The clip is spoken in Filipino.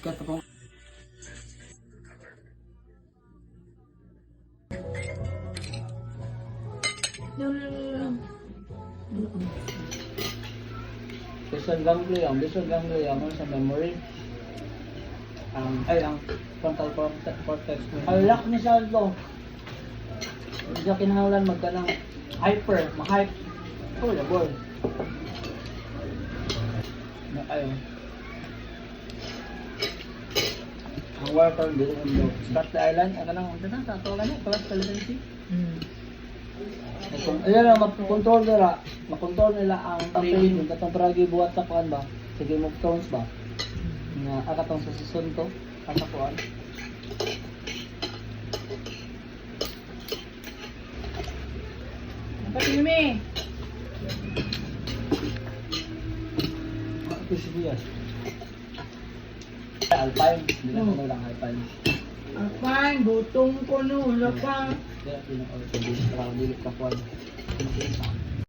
sikat na pong Bisan ganglia, bisan ganglia mo sa memory. Um, ay ang frontal cortex mo. Alak ni Saldo. Hindi ka kinahanglan magkanang hyper, ma-hype. Oh, labor. Na ayo. Water ang daw. The island, ano nang, ano sa tola niya, plus presidency. Mm. Kung ayan lang, mag-control nila, mag-control nila ang campaign, yung katong paragi buhat sa kuan ba, sa Game of Thrones ba, nga akatong sa season to, sa kuan. Pati mi. Ito si Diaz. Alpine, hindi ano lang Alpine. Apan, butong ko no, wala pa. Kaya pinaka-orthodox, parang dili ka kuan.